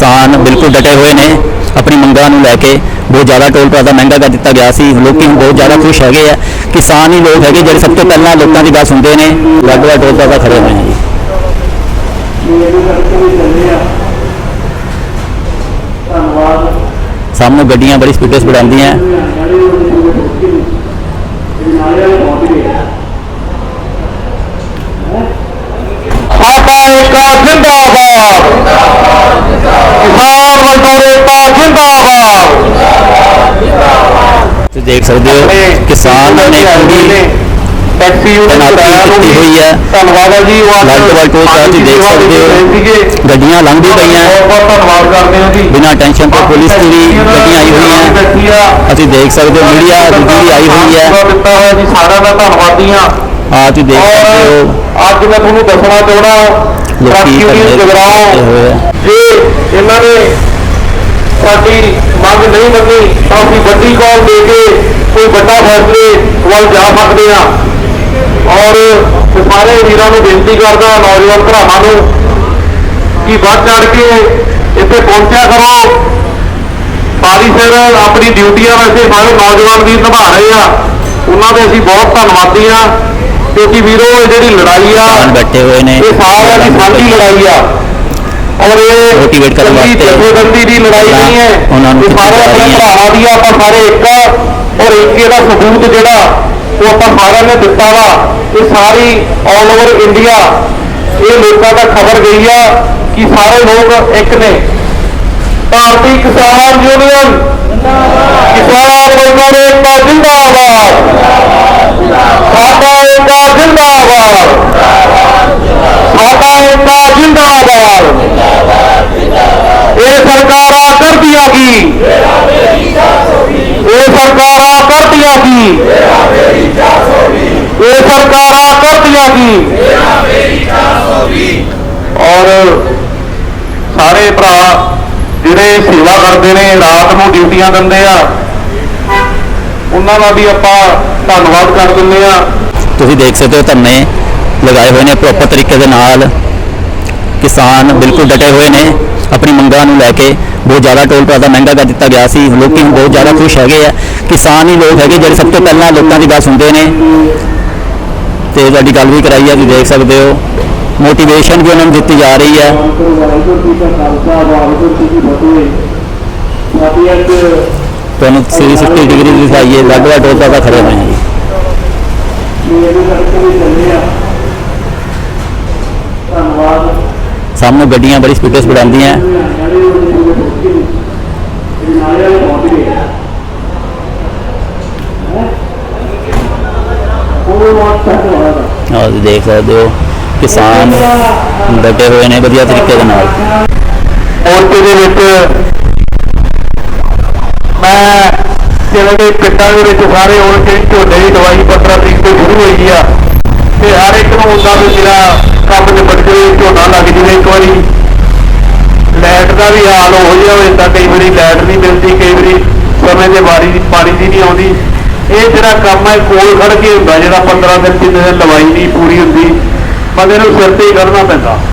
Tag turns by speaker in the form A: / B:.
A: ਕਿਸਾਨ ਬਿਲਕੁਲ ਡਟੇ ਹੋਏ ਨੇ। ਆਪਣੀ ਮੰਗਾਂ ਨੂੰ ਲੈ ਕੇ ਬਹੁਤ ਜ਼ਿਆਦਾ ਟੋਲ ਪਲਾਜ਼ਾ ਮਹਿੰਗਾ ਕਰ ਦਿੱਤਾ ਗਿਆ ਸੀ। ਲੋਕੀ ਬਹੁਤ ਜ਼ਿਆਦਾ ਖੁਸ਼ ਹੈਗੇ ਆ। ਕਿਸਾਨ ਹੀ ਲੋਕ ਹੈਗੇ ਜਿਹੜੇ ਸਭ ਤੋਂ ਪਹਿਲਾਂ ਲੋਕਾਂ ਦੀ ਗੱਲ ਸੁਣਦੇ ਨੇ। ਲੱਗਵਾ ਟੋਲ ਪਲਾਜ਼ਾ ਖੜੇ ਹੋਏ ਨੇ। ਜੀ ਸਾਹਮਣੇ ਗੱਡੀਆਂ ਬੜੀ ਸਪੀਡ ਤੇ ਵੜਾਉਂਦੀਆਂ
B: ਸਾਡਾ ਏਕਾ ਜਿੰਦਾਬਾਦ ਕਿਸਾਨ ਮਜ਼ਦੂਰ ਏਕਾ ਜਿੰਦਾਬਾਦ
A: ਤੁਸੀਂ ਦੇਖ ਸਕਦੇ ਹੋ ਕਿਸਾਨ ਨੇ ਪੂਰੀ
B: ਟੈਕਸੀ
A: ਤੈਨਾਤੀ ਕੀਤੀ ਹੋਈ ਹੈ।
B: ਧੰਨਵਾਦ ਹੈ ਜੀ ਉਹ
A: ਲਾਲ ਟੋਲ ਸਾਹਿਬ ਤੁਸੀਂ ਦੇਖ ਸਕਦੇ ਹੋ। ਗੱਡੀਆਂ ਲੰਘਦੀ ਪਈਆਂ।
B: ਬਹੁਤ ਬਹੁਤ ਧੰਨਵਾਦ ਕਰਦੇ ਹਾਂ ਜੀ।
A: ਬਿਨਾਂ ਟੈਨਸ਼ਨ ਤੋਂ ਪੁਲਿਸ ਦੀ ਵੀ ਗੱਡੀਆਂ ਆਈ ਹੋਈਆਂ। ਅਸੀਂ ਦੇਖ ਸਕਦੇ ਹੋ ਮੀਡੀਆ ਦੂਜੀ ਵੀ ਆਈ ਹੋਈ ਹੈ।
B: ਦਿੱਤਾ ਹੋਇਆ ਜੀ ਸਾਰਿਆਂ ਦਾ ਧੰਨਵਾਦੀ ਹਾਂ।
A: ਆ ਤੁਸੀਂ ਦੇਖ ਸਕਦੇ ਹੋ।
B: ਅੱਜ ਮੈਂ ਤੁਹਾਨੂੰ ਦੱਸਣਾ ਚਾਹਣਾ
A: ਲੋਕੀ
B: ਯੂਨੀਅਨ ਜਗਰਾਉਂ। ਜੇ ਇਹਨਾਂ ਨੇ ਸਾਡੀ ਮੰਗ ਨਹੀਂ ਮੰਨੀ ਤਾਂ ਅਸੀਂ ਵੱਡੀ ਕੌਲ ਦੇ ਕੇ ਕੋਈ ਵੱਡਾ ਫੈਸਲੇ ਵੱਲ ਜਾ ਸਕਦੇ ਹਾਂ। ਔਰ ਸਾਰੇ ਵੀਰਾਂ ਨੂੰ ਬੇਨਤੀ ਕਰਦਾ ਨੌਜਵਾਨ ਭਰਾਵਾਂ ਨੂੰ ਕਿ ਵੱਧ ਚੜ ਕੇ ਇੱਥੇ ਪਹੁੰਚਿਆ ਕਰੋ। ਬਾਰੀ ਸਿਰ ਆਪਣੀ ਡਿਊਟੀਆਂ ਵੈਸੇ ਸਾਰੇ ਨੌਜਵਾਨ ਵੀਰ ਨਿਭਾ ਰਹੇ ਆ। ਉਹਨਾਂ ਦੇ ਅਸੀਂ ਬਹੁਤ ਧੰਨਵਾਦੀ ਆ ਕਿਉਂਕਿ ਵੀਰੋ ਇਹ ਜਿਹੜੀ ਲੜਾਈ ਆ
A: ਕਿਸਾਨ ਬੈਠੇ ਹੋਏ ਨੇ।
B: ਇਹ ਸਾਰਿਆਂ ਦੀ ਸਾਂਝੀ ਲੜਾਈ ਆ। ਔਰ ਇਹ
A: Motivate ਕਰਨ ਵਾਸਤੇ
B: ਜਥੇਬੰਦੀ ਦੀ ਲੜਾਈ ਨਹੀਂ ਹੈ।
A: ਉਹਨਾਂ ਨੂੰ
B: ਸਾਰੇ ਆਪਣੇ। ਭਰਾਵਾਂ ਦੀ ਆਪਾਂ ਸਾਰੇ ਇੱਕ ਔਰ ਏਕੇ ਦਾ ਸਬੂਤ ਜਿਹੜਾ ਉਹ ਆਪਾਂ ਸਾਰਿਆਂ ਨੇ ਦਿੱਤਾ ਵਾ। ਇਹ ਸਾਰੀ ਆਲ ਓਵਰ ਇੰਡੀਆ ਇਹ ਲੋਕਾਂ ਦਾ ਖਬਰ ਗਈ ਆ ਕਿ ਸਾਰੇ ਲੋਕ ਇੱਕ ਨੇ। ਭਾਰਤੀ ਕਿਸਾਨ ਯੂਨੀਅਨ ਕਿਸਾਨ ਮਜ਼ਦੂਰ ਏਕਤਾ ਜਿੰਦਾਬਾਦ। ਸਾਡਾ ਏਕਤਾ ਜਿੰਦਾਬਾਦ। ਸਾਡਾ ਏਕਤਾ ਜਿੰਦਾਬਾਦ ਇਹ ਸਰਕਾਰਾਂ ਕਰਦੀਆਂ ਕੀ ਇਹ ਸਰਕਾਰਾਂ ਕਰਦੀਆਂ ਕੀ ਇਹ ਸਰਕਾਰਾਂ ਕਰਦੀਆਂ ਕੀ ਔਰ ਸਾਰੇ ਭਰਾ ਜਿਹੜੇ ਸੇਵਾ ਕਰਦੇ ਨੇ, ਰਾਤ ਨੂੰ ਡਿਊਟੀਆਂ ਦਿੰਦੇ ਆ, ਉਹਨਾਂ ਦਾ ਵੀ ਆਪਾਂ ਧੰਨਵਾਦ ਕਰ ਦਿੰਦੇ ਆ।
A: ਤੁਸੀਂ ਦੇਖ ਸਕਦੇ ਹੋ ਧਰਨੇ ਲਗਾਏ ਹੋਏ ਨੇ ਪ੍ਰੋਪਰ ਤਰੀਕੇ ਦੇ ਨਾਲ। ਕਿਸਾਨ ਬਿਲਕੁਲ ਡਟੇ ਹੋਏ ਨੇ, ਆਪਣੀ ਮੰਗਾਂ ਨੂੰ ਲੈ ਕੇ ਬਹੁਤ ਜ਼ਿਆਦਾ ਟੋਲ ਪਲਾਜ਼ਾ ਮਹਿੰਗਾ ਕਰ ਦਿੱਤਾ ਗਿਆ ਸੀ। ਲੋਕੀ ਬਹੁਤ ਜ਼ਿਆਦਾ ਖੁਸ਼ ਹੈਗੇ ਆ। ਕਿਸਾਨ ਹੀ ਲੋਕ ਹੈਗੇ ਜਿਹੜੇ ਸਭ ਤੋਂ ਪਹਿਲਾਂ ਲੋਕਾਂ ਦੀ ਗੱਲ ਸੁਣਦੇ ਨੇ। ਤੇ ਤੁਹਾਡੀ ਗੱਲ ਵੀ ਕਰਾਈ ਹੈ ਤੁਸੀਂ ਦੇਖ ਸਕਦੇ ਹੋ। ਮੋਟੀਵੇਸ਼ਨ ਵੀ ਉਹਨਾਂ ਨੂੰ ਦਿੱਤੀ ਜਾ ਰਹੀ ਹੈ
B: ਵਾਹਿਗੁਰੂ ਜੀ ਕਾ
A: ਤੁਹਾਨੂੰ 360 ਡਿਗਰੀ ਦਿਖਾਈਏ। ਦਿਖਾਈਏ ਲੱਗਵਾ ਟੋਲ ਪਲਾਜ਼ਾ ਖੜੇ ਹੋਏ ਨੇ ਜੀ
B: ਮੇਰੇ ਕਰਕੇ ਵੀ ਚੱਲੇ ਆ ਧੰਨਵਾਦ
A: ਸਾਹਮਣੇ ਗੱਡੀਆਂ ਬੜੀ ਸਪੀਡ ਤੇ ਵੜਾਉਂਦੀਆਂ ਆਹ ਤੁਸੀਂ ਦੇਖ ਸਕਦੇ ਹੋ ਕਿਸਾਨ ਡਟੇ ਹੋਏ ਨੇ ਵਧੀਆ ਤਰੀਕੇ ਦੇ ਨਾਲ
B: ਮੋਰਚੇ ਦੇ ਵਿੱਚ ਮੈਂ ਜਿਹੜੇ ਪਿੰਡਾਂ ਦੇ ਵਿੱਚ ਸਾਰੇ ਹੁਣ ਕਿ ਝੋਨੇ ਦੀ ਦਵਾਈ 15 ਤਰੀਕ ਤੋਂ ਸ਼ੁਰੂ ਹੋਈ ਆ। ਤੇ ਹਰ ਇੱਕ ਨੂੰ ਹੁੰਦਾ ਵੀ ਜਿਹੜਾ ਕੰਮ ਨਿਬੜ ਜਾਵੇ ਝੋਨਾ ਲੱਗ ਜਾਵੇ ਇੱਕ ਵਾਰੀ। ਲਾਈਟ ਦਾ ਵੀ ਹਾਲ ਹੋ ਜਿਹਾ ਹੋ ਜਾਂਦਾ ਕਈ ਵਾਰੀ ਲਾਈਟ ਨਹੀਂ ਮਿਲਦੀ, ਕਈ ਵਾਰੀ ਸਮੇਂ ਦੇ ਵਾਰੀ ਪਾਣੀ ਦੀ ਨਹੀਂ ਆਉਂਦੀ। ਇਹ ਜਿਹੜਾ ਕੰਮ ਹੈ, ਕੋਲ ਖੜ ਕੇ ਹੁੰਦਾ ਜਿਹੜਾ 15 ਦਿਨ ਜਿੰਨੇ ਦਿਨ ਲਵਾਈ ਨਹੀਂ ਪੂਰੀ ਹੁੰਦੀ। ਬੰਦੇ ਨੂੰ ਸਿਰ ਤੇ ਹੀ ਕਰਨਾ ਪੈਂਦਾ।